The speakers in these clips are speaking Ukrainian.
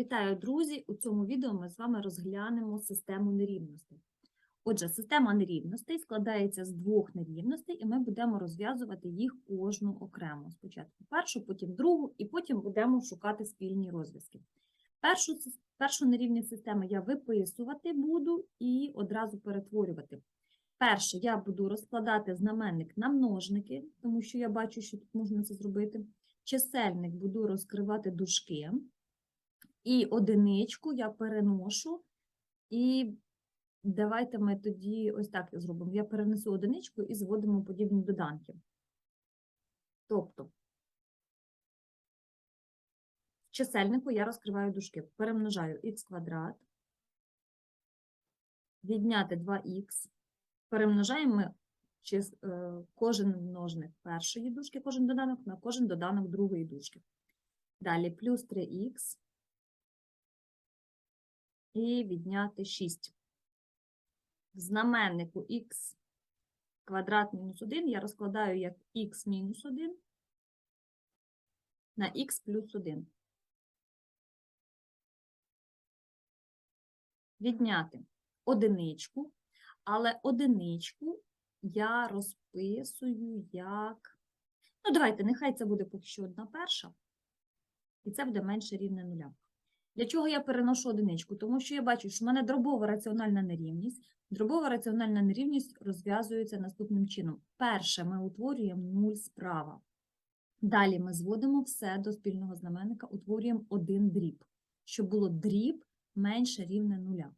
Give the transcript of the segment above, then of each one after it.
Вітаю, друзі! У цьому відео ми з вами розглянемо систему нерівностей. Отже, система нерівностей складається з двох нерівностей, і ми будемо розв'язувати їх кожну окремо. Спочатку першу, потім другу, і потім будемо шукати спільні розв'язки. Першу, першу нерівність системи я виписувати буду і одразу перетворювати. Перше, я буду розкладати знаменник на множники, тому що я бачу, що тут можна це зробити. Чисельник буду розкривати дужки. І одиничку я переношу, і давайте ми тоді ось так зробимо. Я перенесу одиничку і зводимо подібні доданки. Тобто, в чисельнику я розкриваю дужки, перемножаю х квадрат, відняти 2х, перемножаємо ми е, кожен множник першої дужки, кожен доданок на кожен доданок другої дужки. Далі плюс 3х і відняти 6. В знаменнику х квадрат мінус 1 я розкладаю як х мінус 1 на х плюс 1. Відняти одиничку, але одиничку я розписую як. Ну, давайте, нехай це буде поки що одна перша, і це буде менше рівне нуля. Для чого я переношу одиничку? Тому що я бачу, що в мене дробова раціональна нерівність. Дробова раціональна нерівність розв'язується наступним чином. Перше, ми утворюємо 0 справа. Далі ми зводимо все до спільного знаменника, утворюємо один дріб, щоб було дріб менше рівне нуля.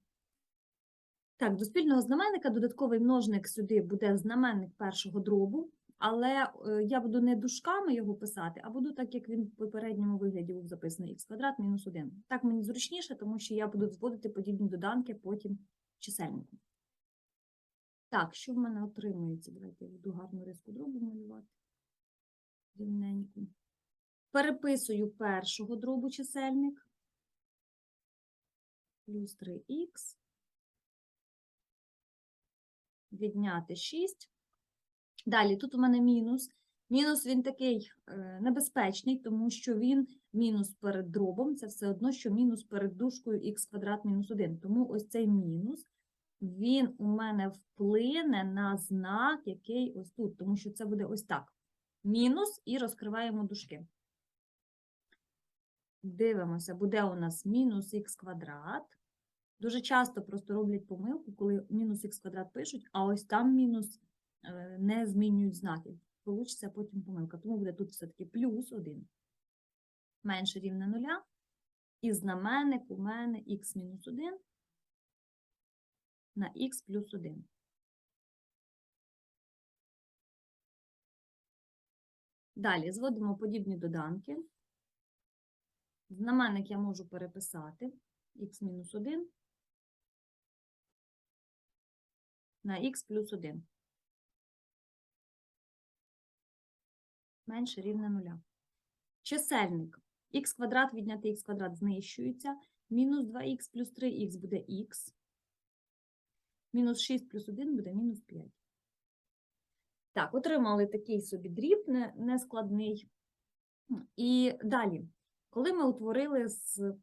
Так, до спільного знаменника додатковий множник сюди буде знаменник першого дробу, але е, я буду не дужками його писати, а буду так, як він в попередньому вигляді був записаний х квадрат мінус 1. Так мені зручніше, тому що я буду зводити подібні доданки потім чисельнику. Так, що в мене отримується? Давайте я буду гарну риску дробу малювати. Рівненьку. Переписую першого дробу чисельник. Плюс 3х. Відняти 6. Далі, тут у мене мінус. Мінус він такий е, небезпечний, тому що він мінус перед дробом, це все одно, що мінус перед дужкою х квадрат мінус 1. Тому ось цей мінус, він у мене вплине на знак, який ось тут, тому що це буде ось так. Мінус і розкриваємо дужки. Дивимося, буде у нас мінус х квадрат. Дуже часто просто роблять помилку, коли мінус х квадрат пишуть, а ось там мінус не змінюють знаки. Получиться потім помилка. Тому буде тут все-таки плюс 1. Менше рівне нуля. І знаменник у мене х мінус 1 на х плюс 1. Далі зводимо подібні доданки. Знаменник я можу переписати х мінус 1 на х плюс 1. Менше рівне нуля. Чисельник х квадрат відняти х квадрат знищується. Мінус 2х плюс 3х буде х. Мінус 6 плюс 1 буде мінус 5. Так, отримали такий собі дріб нескладний. І далі, коли ми утворили з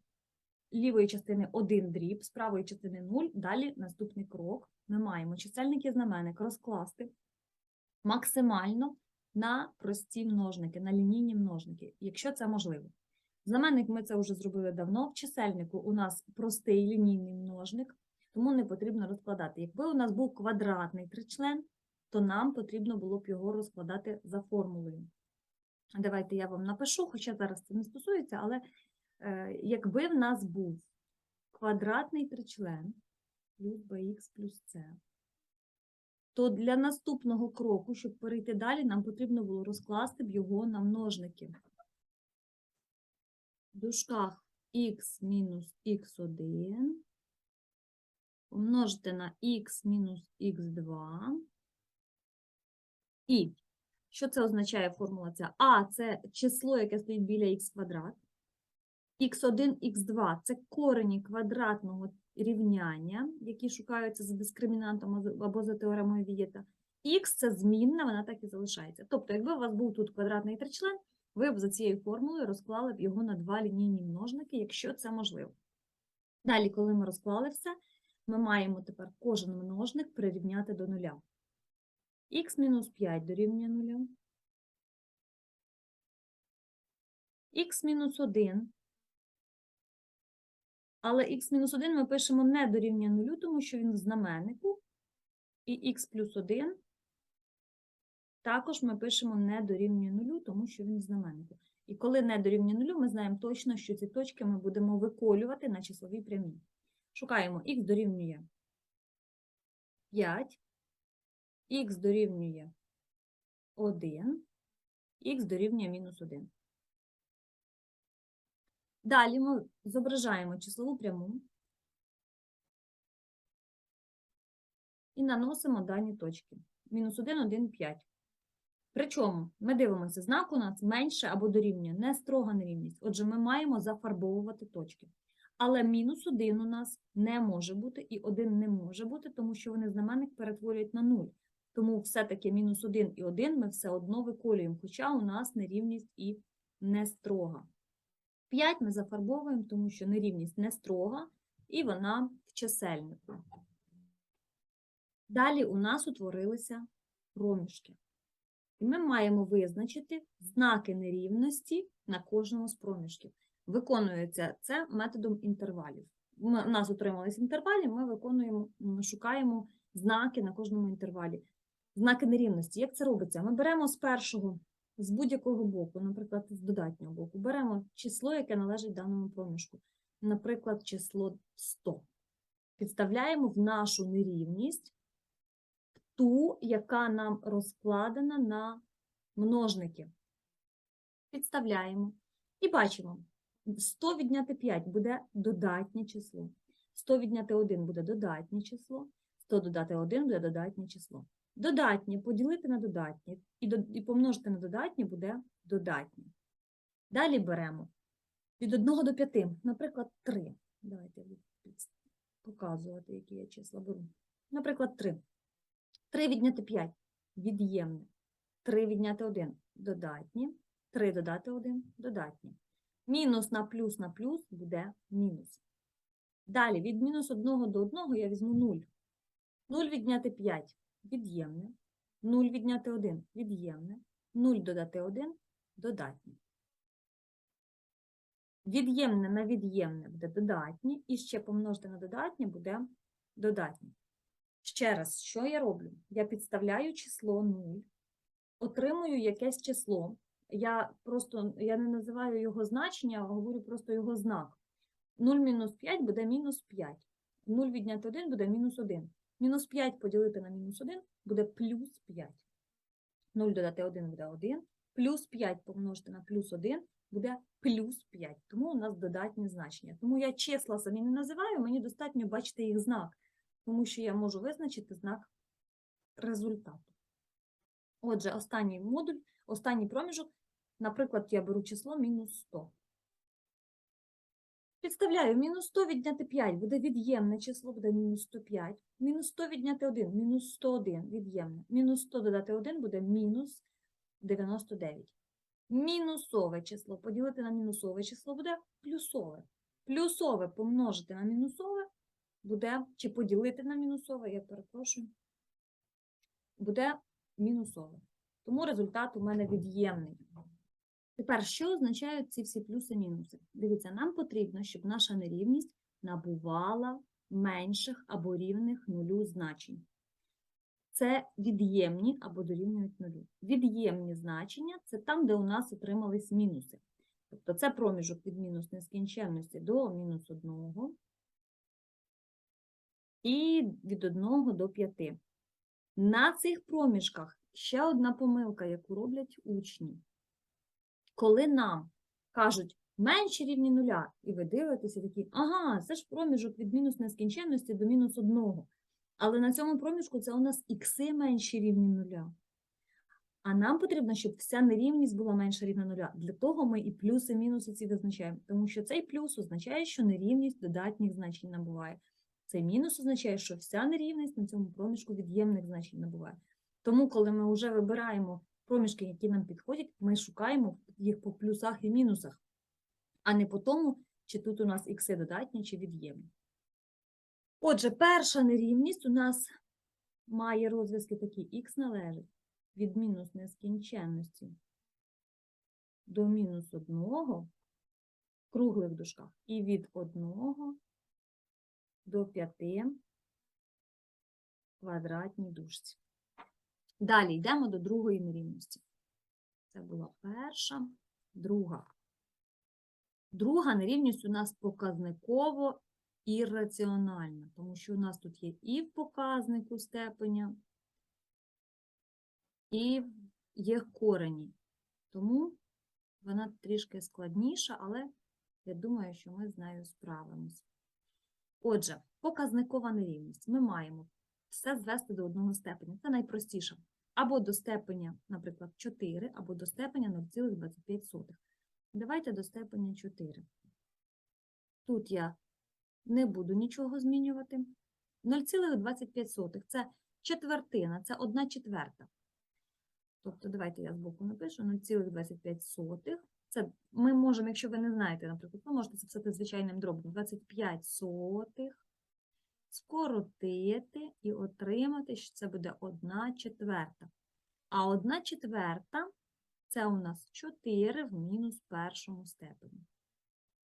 лівої частини один дріб, з правої частини 0, далі наступний крок. Ми маємо чисельник і знаменник розкласти максимально на прості множники, на лінійні множники, якщо це можливо. Знаменник ми це вже зробили давно. В чисельнику у нас простий лінійний множник, тому не потрібно розкладати. Якби у нас був квадратний тричлен, то нам потрібно було б його розкладати за формулою. Давайте я вам напишу, хоча зараз це не стосується, але е, якби в нас був квадратний тричлен плюс bx плюс c, то для наступного кроку, щоб перейти далі, нам потрібно було розкласти б його на множники. В дужках х мінус х1 помножити на х мінус х2. І що це означає формула ця? А це число, яке стоїть біля х квадрат. х1, х2 це корені квадратного рівняння, які шукаються за дискримінантом або- за теоремою Вієта. Х це змінна, вона так і залишається. Тобто, якби у вас був тут квадратний тричлен, ви б за цією формулою розклали б його на два лінійні множники, якщо це можливо. Далі, коли ми розклали все, ми маємо тепер кожен множник прирівняти до нуля. х мінус 5 дорівнює нуля. х мінус 1. Але х-1 ми пишемо не дорівнює нулю, тому що він в знаменнику. І х плюс 1 також ми пишемо не дорівнює нулю, тому що він в знаменнику. І коли не дорівнює нулю, ми знаємо точно, що ці точки ми будемо виколювати на числовій прямій. Шукаємо х дорівнює 5, х дорівнює 1, х дорівнює мінус 1. Далі ми зображаємо числову пряму і наносимо дані точки. Мінус 1, 1, 5. Причому ми дивимося, знак у нас менше або дорівнює, не строга нерівність. Отже, ми маємо зафарбовувати точки. Але мінус 1 у нас не може бути і 1 не може бути, тому що вони знаменник перетворюють на 0. Тому все-таки мінус 1 і 1 ми все одно виколюємо, хоча у нас нерівність і не строга. 5 ми зафарбовуємо, тому що нерівність не строга, і вона в чисельнику. Далі у нас утворилися проміжки. І ми маємо визначити знаки нерівності на кожному з проміжків. Виконується це методом інтервалів. Ми, у нас отримались інтервалі, ми виконуємо, м, шукаємо знаки на кожному інтервалі. Знаки нерівності. Як це робиться? Ми беремо з першого, з будь-якого боку, наприклад, з додатнього боку, беремо число, яке належить даному проміжку, наприклад, число 100. Підставляємо в нашу нерівність ту, яка нам розкладена на множники. Підставляємо і бачимо, 100 відняти 5 буде додатнє число. 100 відняти 1 буде додатнє число, 100 додати 1 буде додатнє число. Додатнє поділити на додатнє і, помножити на додатнє буде додатнє. Далі беремо від 1 до 5, наприклад, 3. Давайте показувати, які я числа беру. Наприклад, 3. 3 відняти 5 від'ємне. 3 відняти 1 додатнє. 3 додати 1 додатнє. Мінус на плюс на плюс буде мінус. Далі від мінус 1 до 1 я візьму 0. 0 відняти 5 від'ємне. 0 відняти 1 від'ємне. 0 додати 1 додатнє. Від'ємне на від'ємне буде додатнє, і ще помножити на додатнє буде додатнє. Ще раз, що я роблю? Я підставляю число 0, отримую якесь число. Я просто я не називаю його значення, а говорю просто його знак. 0 мінус 5 буде мінус 5. 0 відняти 1 буде мінус 1. Мінус 5 поділити на мінус 1 буде плюс 5. 0 додати 1 буде 1. Плюс 5 помножити на плюс 1 буде плюс 5. Тому у нас додатні значення. Тому я числа самі не називаю, мені достатньо бачити їх знак тому що я можу визначити знак результату. Отже, останній модуль, останній проміжок, наприклад, я беру число мінус 100. Підставляю, мінус 100 відняти 5 буде від'ємне число, буде мінус 105. Мінус 100 відняти 1, мінус 101 від'ємне. Мінус 100 додати 1 буде мінус 99. Мінусове число поділити на мінусове число буде плюсове. Плюсове помножити на мінусове буде, чи поділити на мінусове, я перепрошую, буде мінусове. Тому результат у мене від'ємний. Тепер, що означають ці всі плюси-мінуси? Дивіться, нам потрібно, щоб наша нерівність набувала менших або рівних нулю значень. Це від'ємні або дорівнюють нулю. Від'ємні значення це там, де у нас отримались мінуси. Тобто це проміжок від мінус нескінченності до мінус 1 і від 1 до 5. На цих проміжках ще одна помилка, яку роблять учні. Коли нам кажуть менше рівні нуля, і ви дивитеся такі, ага, це ж проміжок від мінус нескінченності до мінус 1. Але на цьому проміжку це у нас ікси менші рівні нуля. А нам потрібно, щоб вся нерівність була менша рівна нуля. Для того ми і плюси, і мінуси ці визначаємо. Тому що цей плюс означає, що нерівність додатніх значень набуває. Цей мінус означає, що вся нерівність на цьому проміжку від'ємних значень набуває. Тому, коли ми вже вибираємо проміжки, які нам підходять, ми шукаємо їх по плюсах і мінусах, а не по тому, чи тут у нас ікси додатні, чи від'ємні. Отже, перша нерівність у нас має розв'язки такі. Х належить від мінус нескінченності до мінус одного в круглих дужках і від 1 до 5 квадратній дужці. Далі йдемо до другої нерівності. Це була перша, друга. Друга нерівність у нас показниково ірраціональна, тому що у нас тут є і в показнику степеня, і є корені. Тому вона трішки складніша, але я думаю, що ми з нею справимось. Отже, показникова нерівність. Ми маємо все звести до одного степеня. Це найпростіше. Або до степеня, наприклад, 4, або до степеня 0,25. Давайте до степеня 4. Тут я не буду нічого змінювати. 0,25 – це четвертина, це 1 четверта. Тобто, давайте я збоку напишу 0,25. Це ми можемо, якщо ви не знаєте, наприклад, ви можете записати звичайним дробом 25 сотих, скоротити і отримати, що це буде 1 четверта. А 1 четверта – це у нас 4 в мінус першому степені.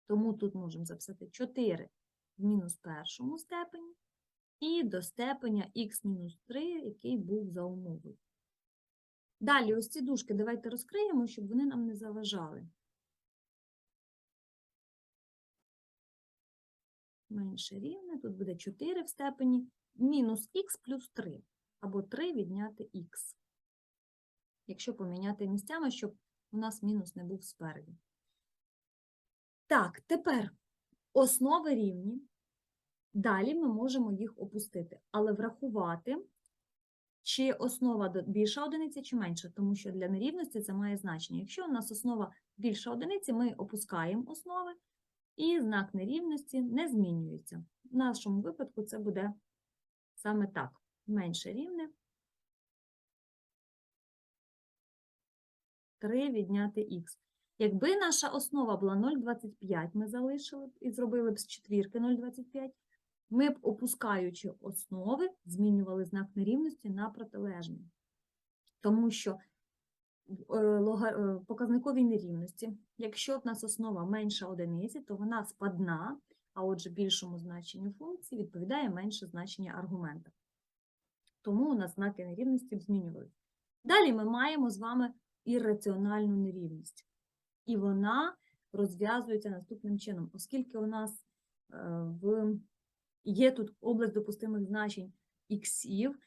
Тому тут можемо записати 4 в мінус першому степені і до степеня х мінус 3, який був за умовою. Далі ось ці дужки давайте розкриємо, щоб вони нам не заважали. Менше рівне, тут буде 4 в степені мінус х плюс 3, або 3 відняти х. Якщо поміняти місцями, щоб у нас мінус не був спереді. Так, тепер основи рівні. Далі ми можемо їх опустити, але врахувати, чи основа більша одиниця, чи менша, тому що для нерівності це має значення. Якщо у нас основа більша одиниці, ми опускаємо основи, і знак нерівності не змінюється. В нашому випадку це буде саме так. Менше рівне 3 відняти х. Якби наша основа була 0,25, ми залишили б і зробили б з четвірки 0,25, ми б, опускаючи основи, змінювали знак нерівності на протилежний. Тому що показниковій нерівності, якщо в нас основа менша одиниці, то вона спадна, а отже більшому значенню функції відповідає менше значення аргумента. Тому у нас знаки нерівності змінювалися. Далі ми маємо з вами ірраціональну нерівність. І вона розв'язується наступним чином, оскільки у нас е, в... є тут область допустимих значень іксів, е,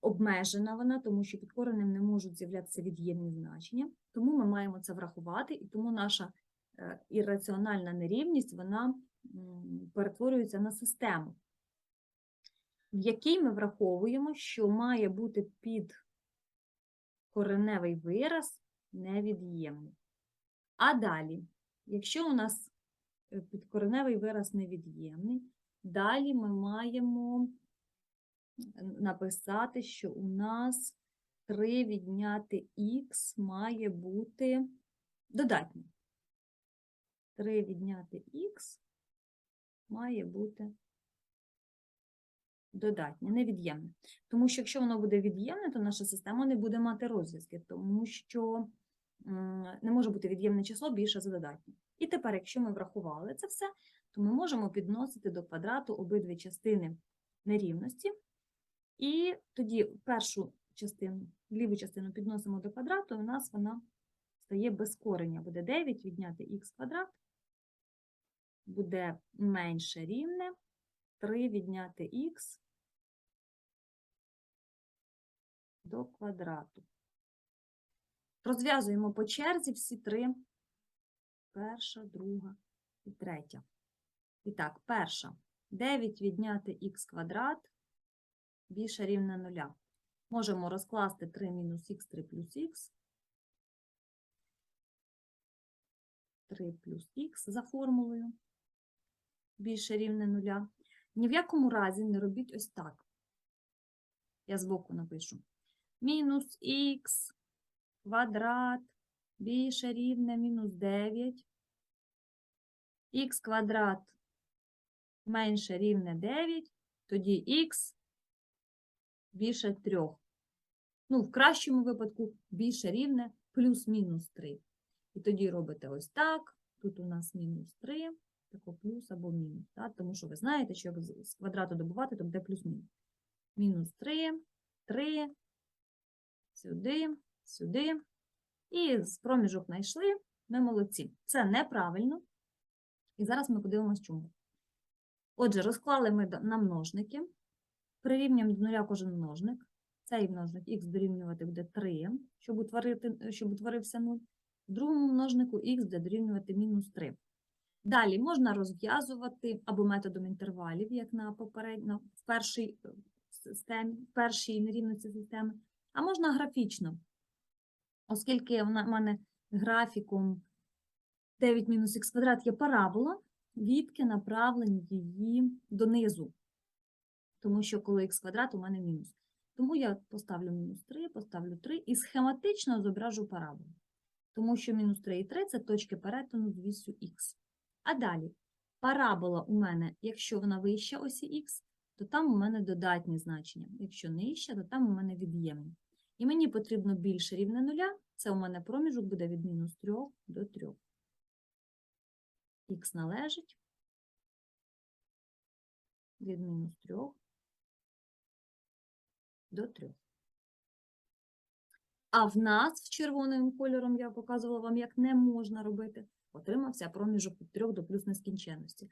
обмежена вона, тому що під коренем не можуть з'являтися від'ємні значення, тому ми маємо це врахувати, і тому наша е, ірраціональна нерівність вона перетворюється на систему, в якій ми враховуємо, що має бути під кореневий вираз невід'ємний. А далі, якщо у нас е, підкореневий вираз невід'ємний, далі ми маємо написати, що у нас 3 відняти х має бути додатнім. 3 відняти х має бути додатнє, невід'ємне. Тому що якщо воно буде від'ємне, то наша система не буде мати розв'язки, тому що не може бути від'ємне число більше за додатнє. І тепер, якщо ми врахували це все, то ми можемо підносити до квадрату обидві частини нерівності. І тоді першу частину, ліву частину підносимо до квадрату, і у нас вона стає без корення. Буде 9 відняти х квадрат, буде менше рівне 3 відняти х до квадрату. Розв'язуємо по черзі всі три. Перша, друга і третя. І так, перша. 9 відняти х квадрат більше рівне нуля. Можемо розкласти 3 мінус х, 3 плюс х. 3 плюс х за формулою більше рівне нуля. Ні в якому разі не робіть ось так. Я збоку напишу. мінус х квадрат більше рівне мінус 9, х квадрат менше рівне 9, тоді х більше 3. Ну, в кращому випадку більше рівне плюс-мінус 3. І тоді робите ось так. Тут у нас мінус 3, тако плюс або мінус. Так? Тому що ви знаєте, що з квадрату добувати, то буде плюс-мінус. Мінус 3, 3, сюди, сюди. І з проміжок знайшли. Ми молодці. Це неправильно. І зараз ми подивимось, чому. Отже, розклали ми на множники. Прирівнюємо до нуля кожен множник. Цей множник х дорівнювати буде 3, щоб, утворити, щоб утворився 0. В другому множнику х буде дорівнювати мінус 3. Далі можна розв'язувати або методом інтервалів, як на попередньо, в першій е, системі, в першій нерівності системи, а можна графічно. Оскільки в мене графіком 9 мінус х квадрат є парабола, відки направлені її донизу. Тому що коли х квадрат у мене мінус. Тому я поставлю мінус 3, поставлю 3 і схематично зображу параболу. Тому що мінус 3 і 3 – це точки перетину з вісю х. А далі, парабола у мене, якщо вона вища осі х, то там у мене додатні значення. Якщо нижча, то там у мене від'ємні. І мені потрібно більше рівне нуля, це у мене проміжок буде від мінус 3 до 3. Х належить від мінус 3 до 3. А в нас червоним кольором я показувала вам, як не можна робити. Отримався проміжок від 3 до плюс нескінченності.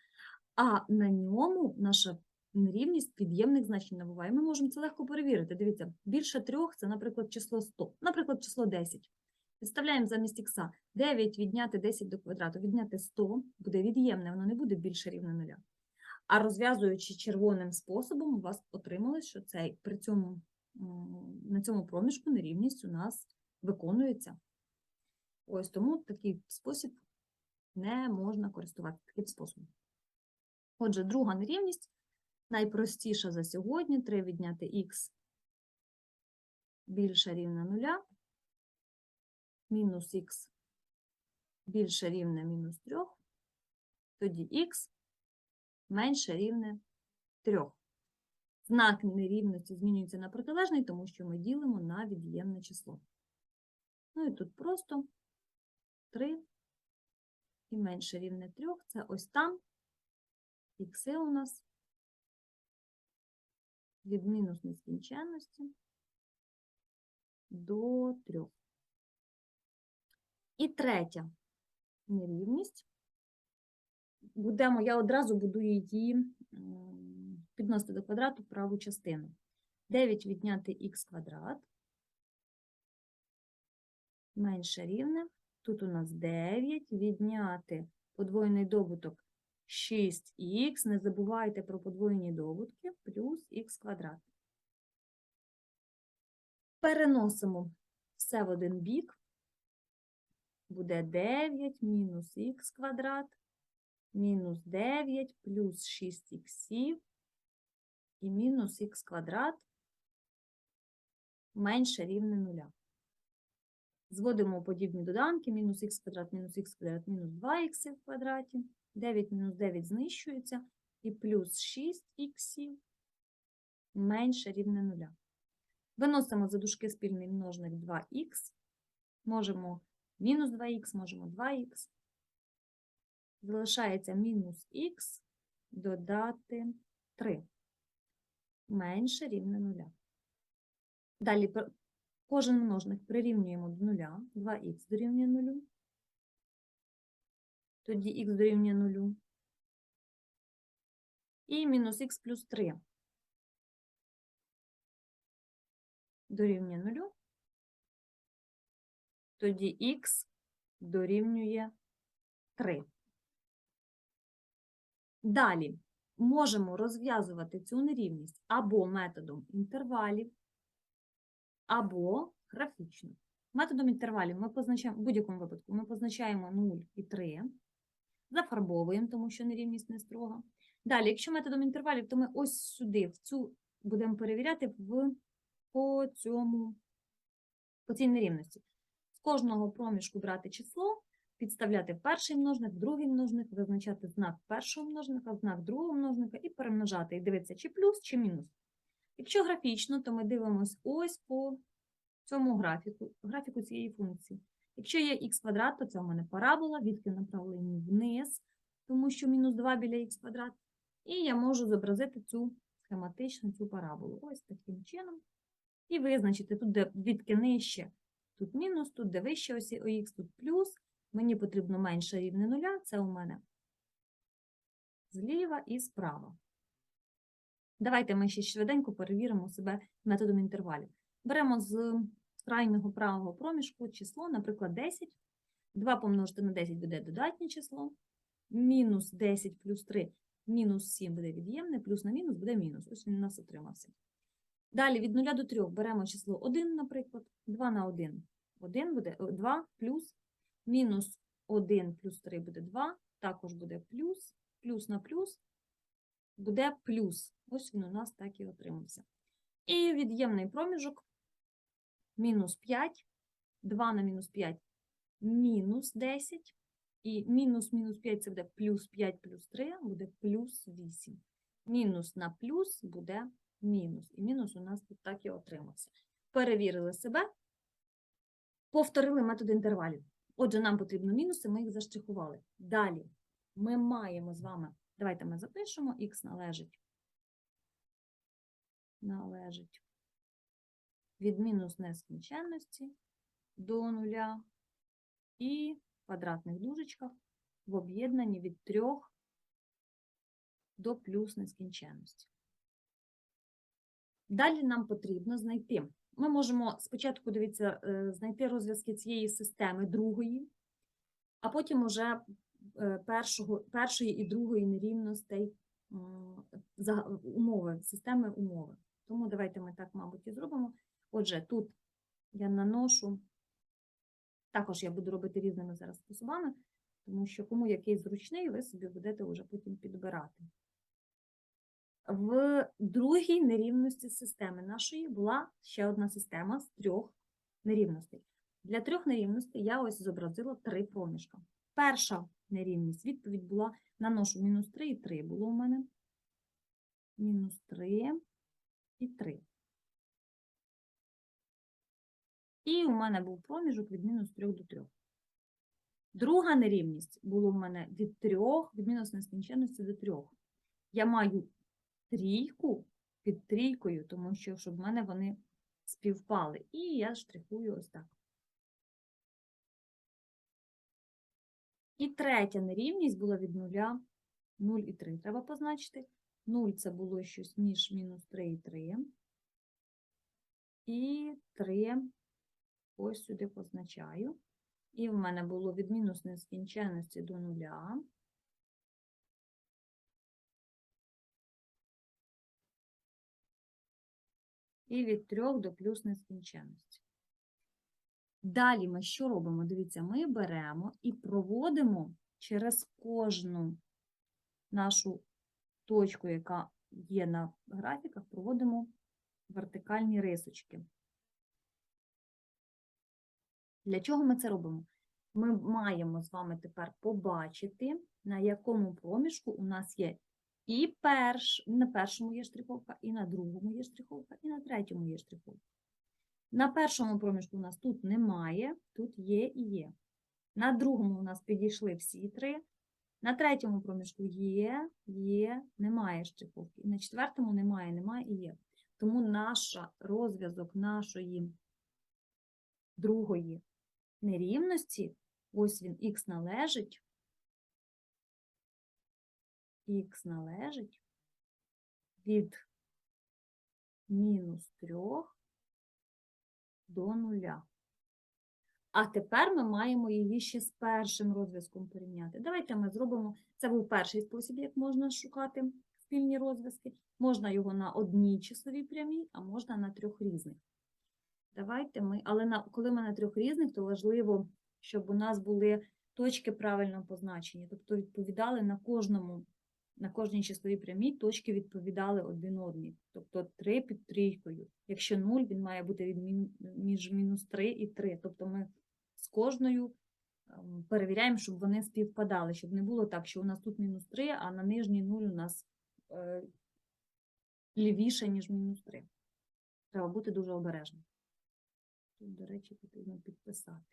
А на ньому наша нерівність під'ємних значень набуває. Ми можемо це легко перевірити. Дивіться, більше 3 – це, наприклад, число 100, наприклад, число 10. Підставляємо замість х 9 відняти 10 до квадрату, відняти 100 буде від'ємне, воно не буде більше рівне нуля. А розв'язуючи червоним способом, у вас отрималось, що цей, при цьому, на цьому проміжку нерівність у нас виконується. Ось тому такий спосіб не можна користуватися таким способом. Отже, друга нерівність найпростіша за сьогодні. 3 відняти х більше рівне нуля, мінус х більше рівне мінус 3, тоді х менше рівне 3. Знак нерівності змінюється на протилежний, тому що ми ділимо на від'ємне число. Ну і тут просто 3 і менше рівне 3. Це ось там. Ікси у нас від мінус нескінченності до 3. І третя нерівність. Будемо, я одразу буду її підносити до квадрату праву частину. 9 відняти х квадрат менше рівне. Тут у нас 9, відняти подвоєний добуток 6х, не забувайте про подвоєні добутки, плюс х квадрат. Переносимо все в один бік. Буде 9 мінус х квадрат, мінус 9 плюс 6х і мінус х квадрат менше рівне нуля. Зводимо подібні доданки, мінус х квадрат, мінус х квадрат, мінус 2х в квадраті, 9 мінус 9 знищується, і плюс 6х менше рівне нуля. Виносимо за дужки спільний множник 2х, можемо мінус 2х, можемо 2х. Залишається мінус х додати 3. Менше рівне нуля. Далі кожен множник прирівнюємо до нуля. 2х дорівнює нулю. Тоді х дорівнює нулю. І мінус х плюс 3 дорівнює нулю. Тоді х дорівнює 3. Далі можемо розв'язувати цю нерівність або методом інтервалів, або графічно. Методом інтервалів ми позначаємо, в будь-якому випадку, ми позначаємо 0 і 3, зафарбовуємо, тому що нерівність не строга. Далі, якщо методом інтервалів, то ми ось сюди, в цю будемо перевіряти в, по цьому по цій нерівності. З кожного проміжку брати число, підставляти перший множник, другий множник, визначати знак першого множника, знак другого множника і перемножати, і дивитися, чи плюс, чи мінус. Якщо графічно, то ми дивимося ось по цьому графіку, графіку цієї функції. Якщо є х квадрат, то це у мене парабола, відки направлені вниз, тому що мінус 2 біля х квадрат. І я можу зобразити цю схематично цю параболу. Ось таким чином. І визначити тут, де відки нижче, тут мінус, тут де вище осі ОХ, тут плюс. Мені потрібно менше рівне нуля, це у мене зліва і справа. Давайте ми ще швиденько перевіримо себе методом інтервалів. Беремо з крайнього правого проміжку число, наприклад, 10. 2 помножити на 10 буде додатнє число. Мінус 10 плюс 3, мінус 7 буде від'ємне, плюс на мінус буде мінус. Ось він у нас отримався. Далі від 0 до 3 беремо число 1, наприклад, 2 на 1. 1 буде 2 плюс, мінус 1 плюс 3 буде 2, також буде плюс, плюс на плюс буде плюс. Ось він у нас так і отримався. І від'ємний проміжок мінус 5, 2 на мінус 5 мінус 10, і мінус мінус 5 це буде плюс 5 плюс 3, буде плюс 8. Мінус на плюс буде мінус. І мінус у нас тут так і отримався. Перевірили себе, повторили метод інтервалів. Отже, нам потрібно мінуси, ми їх заштрихували. Далі ми маємо з вами, давайте ми запишемо, х належить, належить від мінус нескінченності до нуля і в квадратних дужечках в об'єднанні від 3 до плюс нескінченності. Далі нам потрібно знайти. Ми можемо спочатку, дивіться, е, знайти розв'язки цієї системи другої, а потім уже е, першого, першої і другої нерівностей умови, системи умови. Тому давайте ми так, мабуть, і зробимо. Отже, тут я наношу, також я буду робити різними зараз способами, тому що кому який зручний, ви собі будете вже потім підбирати. В другій нерівності системи нашої була ще одна система з трьох нерівностей. Для трьох нерівностей я ось зобразила три проміжка. Перша нерівність, відповідь була, наношу мінус 3 і 3 було у мене. Мінус 3 і 3. І у мене був проміжок від мінус 3 до 3. Друга нерівність було в мене від 3, від мінус нескінченності до 3. Я маю трійку під трійкою, тому що щоб в мене вони співпали. І я штрихую ось так. І третя нерівність була від 0, 0 і 3. Треба позначити. 0 це було щось між мінус 3 і 3. І 3 ось сюди позначаю. І в мене було від мінус нескінченності до нуля. І від 3 до плюс нескінченності. Далі ми що робимо? Дивіться, ми беремо і проводимо через кожну нашу точку, яка є на графіках, проводимо вертикальні рисочки. Для чого ми це робимо? Ми маємо з вами тепер побачити, на якому проміжку у нас є і перш, на першому є штриховка, і на другому є штриховка, і на третьому є штриховка. На першому проміжку у нас тут немає, тут є і є. На другому у нас підійшли всі три. На третьому проміжку є, є, немає штриховки. І на четвертому немає, немає і є. Тому наш розв'язок нашої другої нерівності, ось він х належить, х належить від мінус 3 до нуля. А тепер ми маємо її ще з першим розв'язком порівняти. Давайте ми зробимо, це був перший спосіб, як можна шукати спільні розв'язки. Можна його на одній числовій прямій, а можна на трьох різних. Давайте ми, але на, коли ми на трьох різних, то важливо, щоб у нас були точки правильно позначені, тобто відповідали на кожному на кожній числовій прямій точки відповідали один одній. Тобто 3 під трійкою. Якщо 0, він має бути від між мінус 3 і 3. Тобто ми з кожною ем, перевіряємо, щоб вони співпадали, щоб не було так, що у нас тут мінус 3, а на нижній 0 у нас е, лівіше, ніж мінус 3. Треба бути дуже обережним. Тут, до речі, потрібно підписати.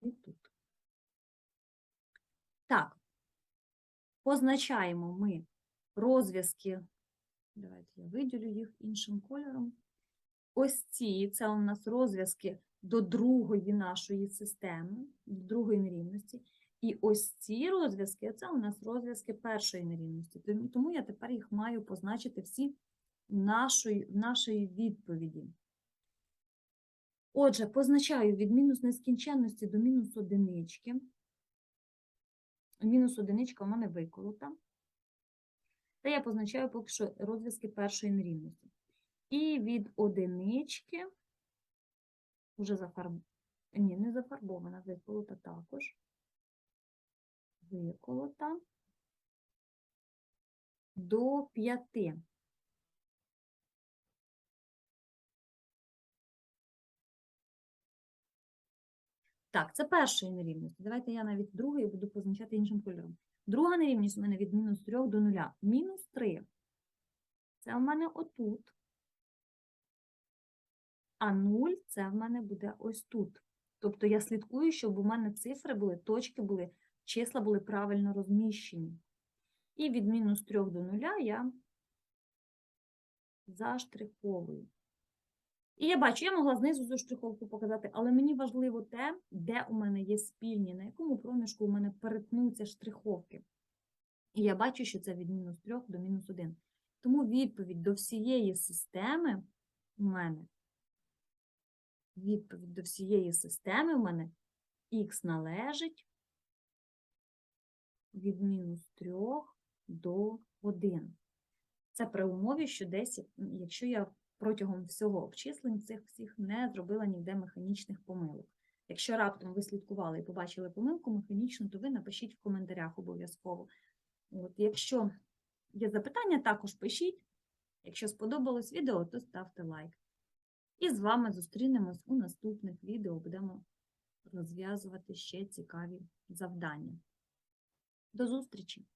І тут. Так. Позначаємо ми розв'язки. Давайте я виділю їх іншим кольором. Ось ці, це у нас розв'язки до другої нашої системи, до другої нерівності. І ось ці розв'язки, це у нас розв'язки першої нерівності. Тому- я тепер їх маю позначити всі в нашої, нашої відповіді. Отже, позначаю від мінус нескінченності до мінус одинички. Мінус одиничка у мене виколота. Та я позначаю поки що розв'язки першої нерівності. І від одинички вже зафарб... Ні, не зафарбована, виколота також. Виколота до п'яти. Так, це першої нерівності. Давайте я навіть другої буду позначати іншим кольором. Друга нерівність у мене від мінус 3 до 0. Мінус 3. Це в мене отут. А 0 це в мене буде ось тут. Тобто я слідкую, щоб у мене цифри були, точки були, числа були правильно розміщені. І від мінус 3 до 0 я заштриховую. І я бачу, я могла знизу цю штриховку показати, але мені важливо те, де у мене є спільні, на якому проміжку у мене перетнуться штриховки. І я бачу, що це від мінус 3 до мінус 1. Тому відповідь до всієї системи у мене, відповідь до всієї системи у мене х належить від мінус 3 до 1. Це при умові, що десь, якщо я протягом всього обчислень цих всіх не зробила ніде механічних помилок. Якщо раптом ви слідкували і побачили помилку механічну, то ви напишіть в коментарях обов'язково. От, якщо є запитання, також пишіть. Якщо сподобалось відео, то ставте лайк. І з вами зустрінемось у наступних відео. Будемо розв'язувати ще цікаві завдання. До зустрічі!